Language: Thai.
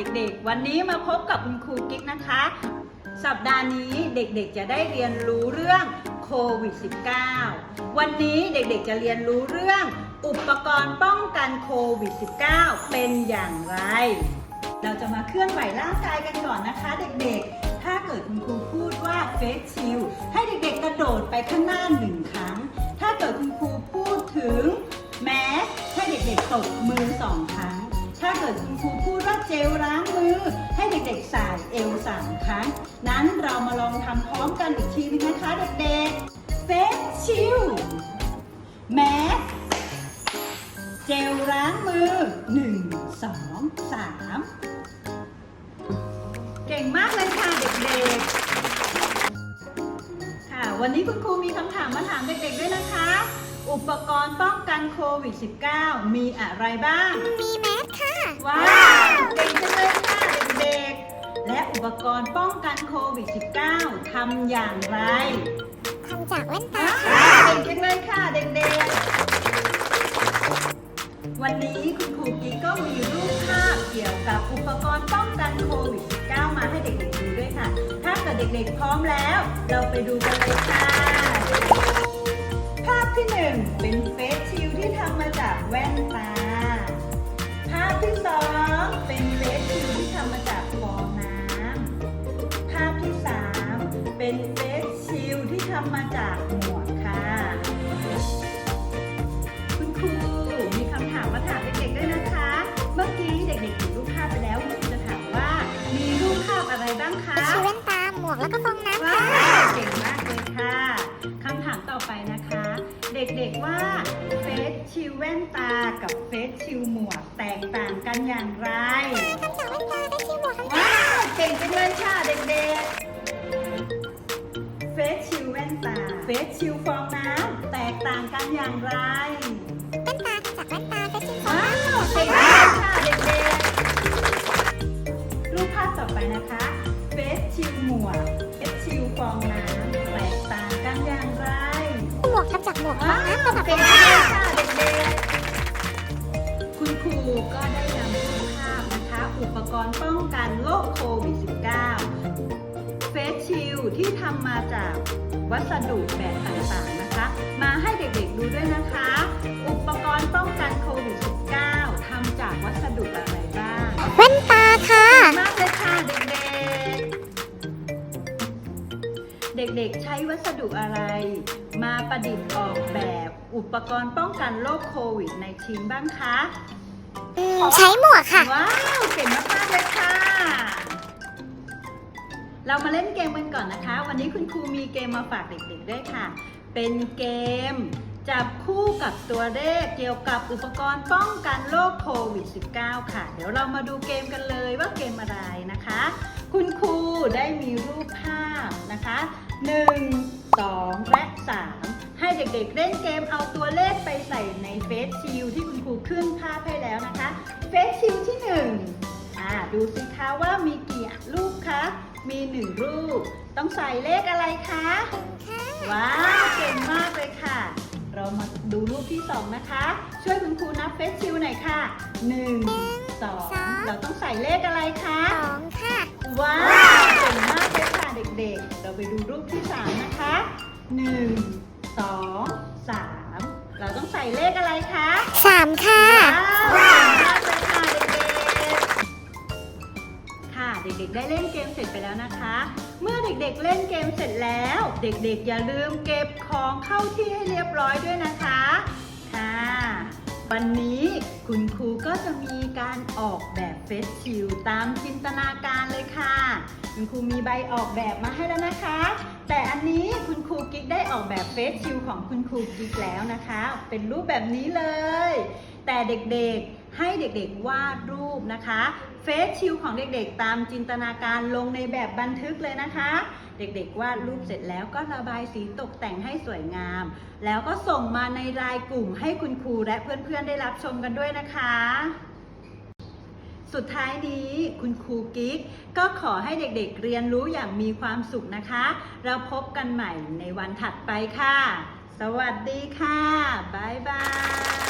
เด็กๆ วันนี้มาพบกับคุณครูกิ๊กนะคะ สัปดาห์นี้เด็กๆจะได้เรียนรู้เรื่องโควิด -19 วันนี้เด็กๆจะเรียนรู้เรื่องอุปกรณ์ป้องกันโควิด -19 เป็นอย่างไร เราจะมาเคลื่อนไหวร่างกายกันก่อนนะคะ เด็กๆ ถ้าเกิดคุณครูพูดว่าเฟสชิลให้เด็กๆกระโดดไปข้างหน้าหนึ่งครั้ง ถ้าเกิดคุณครูพูดถึงแมสให้เด็กๆตบมือสองครั้ง เกิดคุณครูพูดว่าเจลล้างมือ ให้เด็กๆสายเอวสามครั้ง นั้นเรามาลองทำพร้อมกันอีกทีนึงนะคะเด็กๆเฟสชิลแมสเจลล้างมือ 1 2 3 เก่งมากเลยค่ะเด็กๆ ค่ะ วันนี้คุณครูมีคำถามมาถามเด็กๆด้วยนะคะ อุปกรณ์ป้องกันโควิด -19 มีอะไรบ้าง มีแมสค่ะ ว้าวเก่งจังเลยค่ะเด็กๆ และอุปกรณ์ป้องกันโควิด -19 ทำอย่างไรทำจากแว่นตาว้าค่ะวเก่งจังเลยค่ะเด็กๆ วันนี้คุณครูกิ๊กก็มีรูปภาพเกี่ยวกับอุปกรณ์ป้องกันโควิด -19 มาให้เด็กๆดูด้วยค่ะ ถ้าเกิดเด็กๆพร้อมแล้ว เราไปดูกันเลยค่ะภาพ ที่หนึ่งเป็นเฟสชิลที่ทำมาจากแว่นตา ภาพที่สองเป็นเฟสชิลที่ทำมาจากฟองน้ำภาพที่สามเป็นเฟสชิลที่ทำมา ว่นตากับเฟสชิลหมวกแตกต่างกันอย่างไรทำจากแว่นตาได้ชีหมวกทั้งว้าวเก่งจังเลยค่ะเด็กๆเฟสชิลแว่นตาเฟสชิลฟองน้ำแตกต่างกันอย่างไร ทำจากหมวกฟองนะกับเป็นมากตาค่ะเด็กๆคุณครูก็ได้นำรูปภาพนะคะ อุปกรณ์ป้องกันโรคโควิด -19 เฟสชิลที่ทำมาจากวัสดุแบบต่างๆนะคะ มาให้เด็กๆดูด้วยนะ เด็กๆ ใช้วัสดุอะไร มาประดิษฐ์ออกแบบอุปกรณ์ป้องกันโรคโควิด -19 บ้างคะ อืมใช้หมวกค่ะ ว้าวเก่งมากๆเลยค่ะ เรามาเล่นเกมกันก่อนนะคะ วันนี้คุณครูมีเกมมาฝากเด็กๆด้วยค่ะ เป็นเกม จับคู่กับตัวเลขเกี่ยวกับอุปกรณ์ป้องกันโรคโควิด -19 ค่ะ เดี๋ยวเรามาดูเกมกันเลยว่าเกมอะไรนะคะ คุณครูได้มีรูปภาพนะคะ 1 2 และ 3 ให้เด็กๆเล่นเกมเอาตัวเลขไปใส่ในเฟซชิลที่คุณครูขึ้นภาพให้แล้วนะคะเฟซชิลที่1อ่าดูสิคะว่ามีกี่รูปคะ มี 1 รูป ต้องใส่เลขอะไรคะ ว้าวเก่งมากเลยค่ะ เรามาดูรูปที่ 2 นะคะ ช่วยคุณครูนับเฟซชิลหน่อยค่ะ 1 2 เราต้องใส่เลขอะไรคะสองค่ะ ว้าวเก่งมากเลยค่ะ เด็กๆ เราไปดูรูปที่ 3 นะคะ 1 2 3 เราต้องใส่เลขอะไรคะสามค่ะ ว้าวเก่งมากเลยค่ะเด็กๆค่ะเด็กๆ ได้เล่นเกมเสร็จไปแล้วนะคะ เมื่อเด็กๆ เล่นเกมเสร็จแล้ว เด็กๆ อย่าลืมเก็บของเข้าที่ให้เรียบร้อยด้วยนะคะค่ะ วันนี้คุณครูก็จะมีการออกแบบเฟสชิลตามจินตนาการเลยค่ะ คุณครูมีใบออกแบบมาให้แล้วนะคะ แต่อันนี้คุณครูกิ๊กได้ออกแบบเฟสชิลของคุณครูกิ๊กแล้วนะคะ เป็นรูปแบบนี้เลย แต่เด็กๆ ให้เด็กๆวาดรูปนะคะเฟสชิลของเด็กๆ ตามจินตนาการลงในแบบบันทึกเลยนะคะ เด็กๆวาดรูปเสร็จแล้วก็ระบายสีตกแต่งให้สวยงาม แล้วก็ส่งมาในรายกลุ่มให้คุณครูและเพื่อนๆได้รับชมกันด้วยนะคะสุดท้ายนี้คุณครูกิ๊ก ก็ขอให้เด็กๆเรียนรู้อย่างมีความสุขนะคะ เราพบกันใหม่ในวันถัดไปค่ะ สวัสดีค่ะ บ๊ายบาย